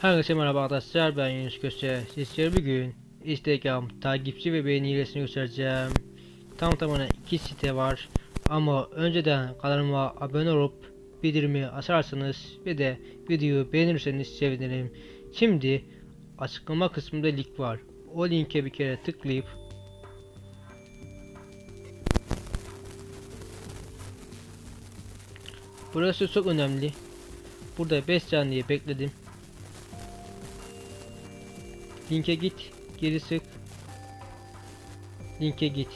Herkese merhaba arkadaşlar ben Yunus Köse. Sizlere bugün Instagram takipçi ve beğeni hilesini göstereceğim. Tam tamına iki site var. Ama önceden kanalıma abone olup bildirimi açarsanız ve de videoyu beğenirseniz sevinirim. Şimdi açıklama kısmında link var. O linke bir kere tıklayıp Burası çok önemli. Burada 5 saniye bekledim. Linke git, geri sık. Linke git.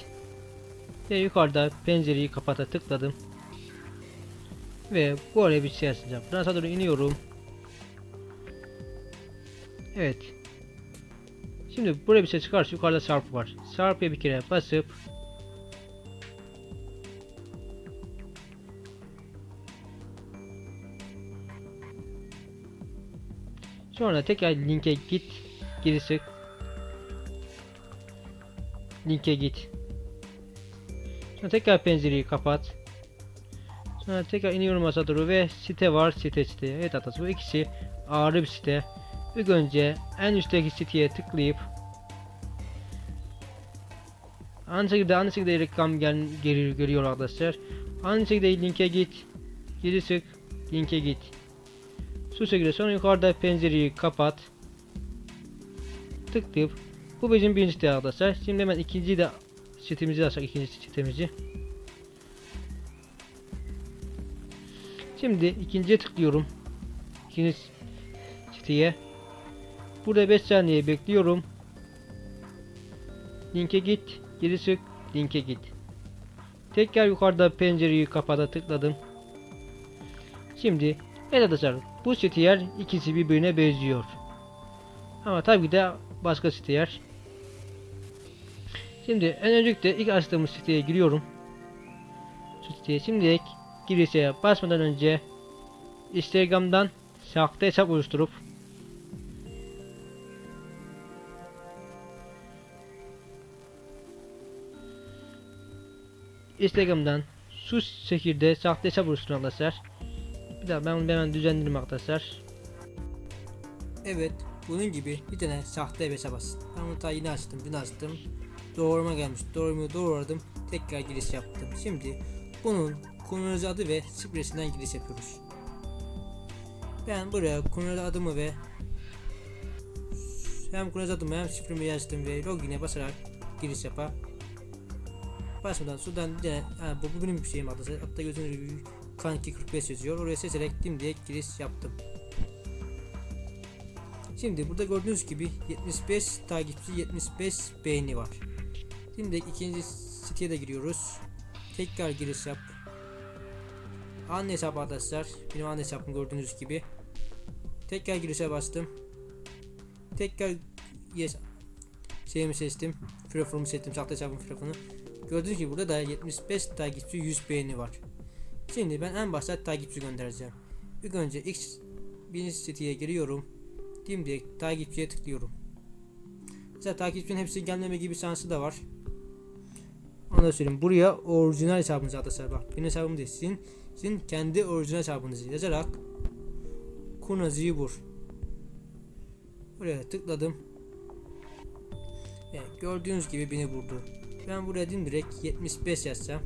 Ve yukarıda pencereyi kapata tıkladım. Ve bu araya bir şey yazacağım. Fransa doğru iniyorum. Evet. Şimdi buraya bir şey çıkarsa yukarıda çarpı var. Çarpıya bir kere basıp Sonra tekrar linke git, geri. Linke git. Sonra tekrar pencereyi kapat. Sonra tekrar iniyorum aşağı doğru ve site var, site site. Evet arkadaşlar bu ikisi ağrı bir site. İlk önce en üstteki siteye tıklayıp aynı şekilde aynı şekilde reklam gel geri geliyor arkadaşlar. Aynı şekilde linke git, geri sık, linke git. Şu şekilde sonra yukarıda pencereyi kapat. Tıklayıp bu bizim birinci site arkadaşlar. Şimdi hemen ikinci de sitemizi açalım ikinci sitemizi. Şimdi ikinciye tıklıyorum. İkinci siteye. Burada 5 saniye bekliyorum. Linke git, geri sık, linke git. Tekrar yukarıda pencereyi kapata tıkladım. Şimdi Evet arkadaşlar bu siteler ikisi birbirine benziyor. Ama tabii de başka siteler. Şimdi en öncelikle ilk açtığımız siteye giriyorum. Şu siteye şimdilik girişe basmadan önce Instagram'dan sahte hesap oluşturup Instagram'dan şu şekilde sahte hesap oluşturun arkadaşlar. Bir daha ben bunu hemen düzenledim arkadaşlar. Evet bunun gibi bir tane sahte hesap bas. Ben bunu daha açtım dün açtım. Doğruma gelmiş doğrumu doğradım tekrar giriş yaptım. Şimdi bunun kullanıcı adı ve şifresinden giriş yapıyoruz. Ben buraya kullanıcı adımı ve hem kullanıcı adımı hem şifremi yazdım ve login'e basarak giriş yapar. Basmadan sudan tane, ha, bu, bu benim şeyim adı. Hatta gördüğünüz gibi Kanki 45 yazıyor. Oraya seçerek dimdiye giriş yaptım. Şimdi burada gördüğünüz gibi 75 takipçi 75 beğeni var. Şimdi ikinci siteye de giriyoruz. Tekrar giriş yap. Anne hesabı arkadaşlar. Benim anne hesabım gördüğünüz gibi. Tekrar girişe bastım. Tekrar yes şeyimi seçtim. Profilumu seçtim. Sahte hesabım profilunu. Gördüğünüz gibi burada da 75 takipçi 100 beğeni var. Şimdi ben en başta takipçi göndereceğim. İlk önce X birinci siteye giriyorum. Dimdik takipçiye tıklıyorum. Mesela takipçinin hepsi gelmeme gibi şansı da var. Onu da söyleyeyim. Buraya orijinal hesabınızı arkadaşlar bak. Benim hesabım değil. Sizin, sizin kendi orijinal hesabınızı yazarak Kunazı'yı vur. Buraya tıkladım. Evet, gördüğünüz gibi beni vurdu. Ben buraya direkt 75 yazacağım.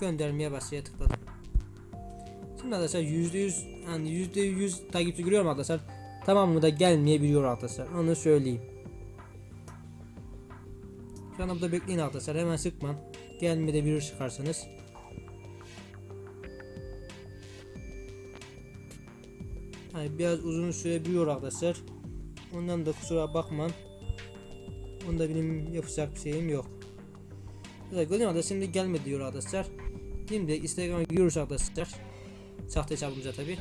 göndermeye başlaya tıkladım. Şimdi arkadaşlar %100 yani %100 takipçi görüyorum arkadaşlar. Tamamı da gelmeyebiliyor arkadaşlar. Onu söyleyeyim. Şu anda burada bekleyin arkadaşlar. Hemen sıkmam. Gelmede bir çıkarsanız. Yani biraz uzun sürebiliyor arkadaşlar. Ondan da kusura bakmam. Onda benim yapacak bir şeyim yok. Görüyor musunuz? Şimdi gelmedi diyor arkadaşlar. Şimdi Instagram'a giriyoruz arkadaşlar. Sahte hesabımıza tabi.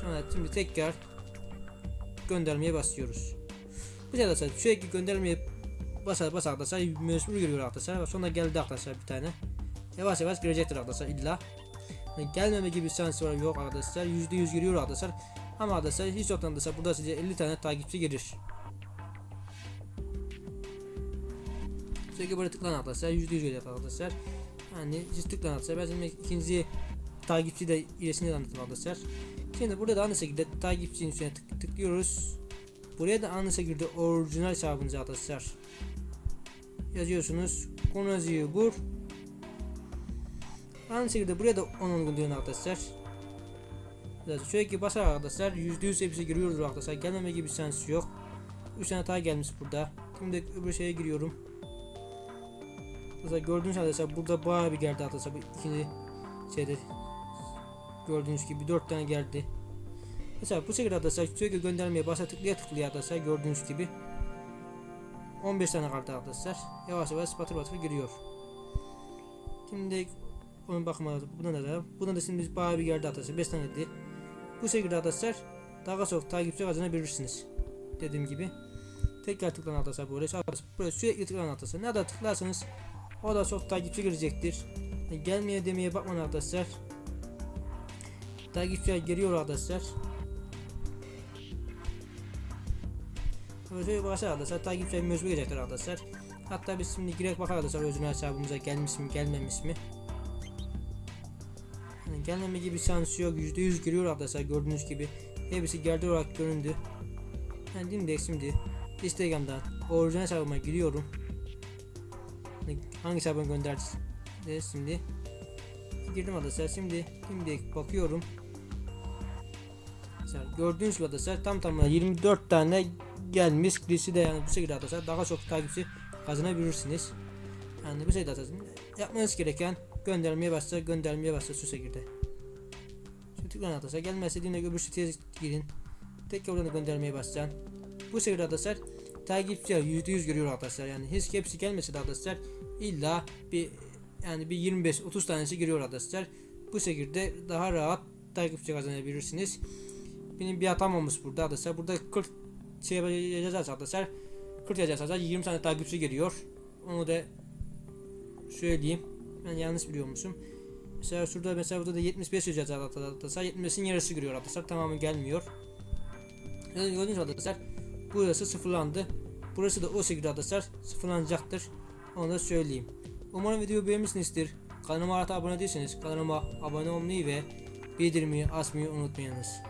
Sonra şimdi tekrar göndermeye basıyoruz. Bu sefer arkadaşlar sürekli göndermeye basar basar arkadaşlar mecbur giriyor arkadaşlar. Sonra geldi arkadaşlar bir tane. Yavaş yavaş girecektir arkadaşlar illa. Yani gelmeme gibi şansı var yok arkadaşlar. %100 giriyor arkadaşlar. Ama arkadaşlar hiç yoktan arkadaşlar burada size 50 tane takipçi gelir. Sürekli böyle tıklan arkadaşlar. %100 geliyor arkadaşlar. Yani hiç tıklan arkadaşlar. Ben şimdi ikinci takipçi de iletişimini anlatın arkadaşlar. Şimdi burada da aynı şekilde takipçinin üstüne tık- tıklıyoruz. Buraya da aynı şekilde orijinal hesabınızı arkadaşlar. Yazıyorsunuz. Konu yazıyor bur. Aynı şekilde buraya da onun uyguluyor arkadaşlar. Sürekli basar arkadaşlar. %100 hepsi giriyordur arkadaşlar. Gelmeme gibi şans yok. 3 tane hata gelmiş burada. Şimdi öbür şeye giriyorum. Mesela gördüğünüz arkadaşlar burada bayağı bir geldi arkadaşlar. Bu ikinci şeyde gördüğünüz gibi 4 tane geldi. Mesela bu şekilde arkadaşlar sürekli göndermeye başla tıklaya tıklaya arkadaşlar gördüğünüz gibi 15 tane kaldı arkadaşlar. Yavaş yavaş batır batır giriyor. Şimdi onun bakma buna da buna da şimdi bayağı bir geldi arkadaşlar 5 tane geldi. Bu şekilde arkadaşlar daha çok takipçi kazanabilirsiniz. Dediğim gibi. Tekrar tıklan arkadaşlar böyle. Buraya sürekli tıklan arkadaşlar. Ne kadar tıklarsanız o da çok takipçi girecektir. Gelmeye demeye bakmayın arkadaşlar. Takipçiler geliyor arkadaşlar. Böyle başlar arkadaşlar. Takipçiler mecbur gelecekler arkadaşlar. Hatta biz şimdi girek bakar arkadaşlar özüne hesabımıza gelmiş mi gelmemiş mi. Yani gelmeme gibi şansı yok. %100 giriyor arkadaşlar gördüğünüz gibi. Hepsi geldi olarak göründü. Ben şimdi şimdi Instagram'dan orijinal hesabıma giriyorum. Hani Hangi hesabıma gönderdi de şimdi girdim arkadaşlar şimdi şimdi bakıyorum. Mesela gördüğünüz gibi arkadaşlar tam tamına 24 tane gelmiş birisi de yani bu şekilde arkadaşlar daha çok takipçi kazanabilirsiniz. Yani bu şekilde arkadaşlar yapmanız gereken göndermeye başla göndermeye başla şu şekilde. Şu tıklayın arkadaşlar gelmezse yine öbür siteye girin. Tekrar oradan göndermeye başlayacaksın. Bu şekilde arkadaşlar takipçiler %100 görüyor arkadaşlar yani hiç hepsi gelmese de arkadaşlar illa bir yani bir 25-30 tanesi giriyor arkadaşlar. Bu şekilde daha rahat takipçi kazanabilirsiniz. Benim bir hatam olmuş burada arkadaşlar. Burada 40 şey yazacağız arkadaşlar. 40 yazacağız arkadaşlar. 20 tane takipçi geliyor. Onu da söyleyeyim. Ben yanlış biliyormuşum. Mesela şurada mesela burada da 75 yazacağız arkadaşlar. 75'in yarısı giriyor arkadaşlar. Tamamı gelmiyor. Yani gördüğünüz arkadaşlar burası sıfırlandı. Burası da o şekilde arkadaşlar sıfırlanacaktır. Onu da söyleyeyim. Umarım videoyu beğenmişsinizdir. Kanalıma hala abone değilseniz kanalıma abone olmayı ve bildirimi açmayı unutmayınız.